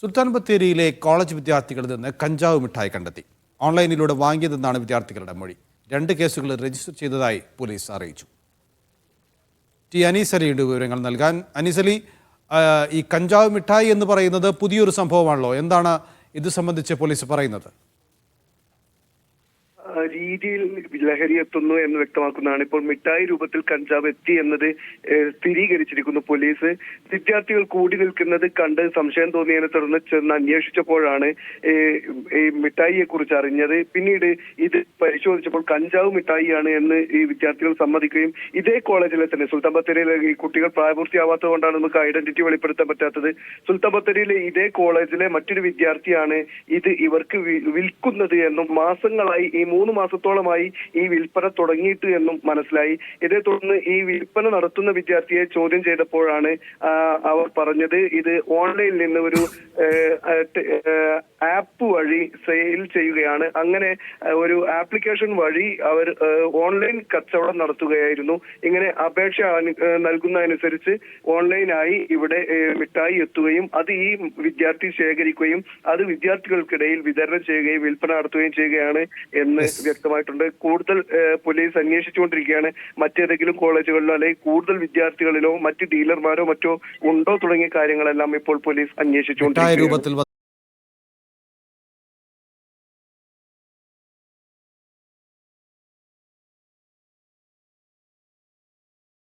സുൽത്താൻ ബത്തേരിയിലെ college വിദ്യാർത്ഥികളിൽ നിന്ന് കഞ്ചാവ് മിഠായി കണ്ടെത്തി. ഓൺലൈനിലൂടെ വാങ്ങിയതെന്നാണ് വിദ്യാർത്ഥികളുടെ മൊഴി. രണ്ട് കേസുകൾ രജിസ്റ്റർ ചെയ്തതായി പോലീസ് അറിയിച്ചു. ടി അനീസലിയുടെ വിവരങ്ങൾ നൽകാൻ അനീസലി ഈ കഞ്ചാവ് മിഠായി എന്ന് പറയുന്നത് പുതിയൊരു സംഭവമാണല്ലോ. എന്താണ് ഇത് സംബന്ധിച്ച് പോലീസ് പറയുന്നത്? രീതിയിൽ ലഹരി എത്തുന്നു എന്ന് വ്യക്തമാക്കുന്നതാണ്. ഇപ്പോൾ മിഠായി രൂപത്തിൽ കഞ്ചാവ് എത്തി എന്നത് സ്ഥിരീകരിച്ചിരിക്കുന്നു പോലീസ്. വിദ്യാർത്ഥികൾ കൂടി നിൽക്കുന്നത് കണ്ട് സംശയം തോന്നിയതിനെ തുടർന്ന് ചെന്ന് അന്വേഷിച്ചപ്പോഴാണ് ഈ മിഠായിയെ കുറിച്ച് അറിഞ്ഞത്. പിന്നീട് ഇത് പരിശോധിച്ചപ്പോൾ കഞ്ചാവ് മിഠായിയാണ് എന്ന് ഈ വിദ്യാർത്ഥികൾ സമ്മതിക്കുകയും ഇതേ കോളേജിലെ തന്നെ സുൽത്താൻ ബത്തേരിയിലെ ഈ കുട്ടികൾ പ്രായപൂർത്തിയാവാത്തത് കൊണ്ടാണ് നമുക്ക് ഐഡന്റിറ്റി വെളിപ്പെടുത്താൻ പറ്റാത്തത്. സുൽത്താൻ ബത്തേരിയിലെ ഇതേ കോളേജിലെ മറ്റൊരു വിദ്യാർത്ഥിയാണ് ഇത് ഇവർക്ക് വിൽക്കുന്നത് എന്നും മാസങ്ങളായി ഈ മൂന്ന് മാസത്തോളമായി ഈ വിൽപ്പന തുടങ്ങിയിട്ട് എന്നും മനസ്സിലായി. ഇതേ തുടർന്ന് ഈ വിൽപ്പന നടത്തുന്ന വിദ്യാർത്ഥിയെ ചോദ്യം ചെയ്തപ്പോഴാണ് അവർ പറഞ്ഞത് ഇത് ഓൺലൈനിൽ നിന്ന് ഒരു ആപ്പ് വഴി സെയിൽ ചെയ്യുകയാണ്. അങ്ങനെ ഒരു ആപ്ലിക്കേഷൻ വഴി അവർ ഓൺലൈൻ കച്ചവടം നടത്തുകയായിരുന്നു. ഇങ്ങനെ അപേക്ഷ നൽകുന്നതനുസരിച്ച് ഓൺലൈനായി ഇവിടെ മിഠായി എത്തുകയും അത് ഈ വിദ്യാർത്ഥി ശേഖരിക്കുകയും അത് വിദ്യാർത്ഥികൾക്കിടയിൽ വിതരണം ചെയ്യുകയും വിൽപ്പന നടത്തുകയും ചെയ്യുകയാണ് എന്ന് വ്യക്തമായിട്ടുണ്ട്. കൂടുതൽ പോലീസ് അന്വേഷിച്ചുകൊണ്ടിരിക്കുകയാണ്. മറ്റേതെങ്കിലും കോളേജുകളിലോ അല്ലെങ്കിൽ കൂടുതൽ വിദ്യാർത്ഥികളിലോ മറ്റ് ഡീലർമാരോ മറ്റോ ഉണ്ടോ തുടങ്ങിയ കാര്യങ്ങളെല്ലാം ഇപ്പോൾ പോലീസ് മിഠായി അന്വേഷിച്ചുകൊണ്ടിരിക്കുകയാണ്. രൂപത്തിൽ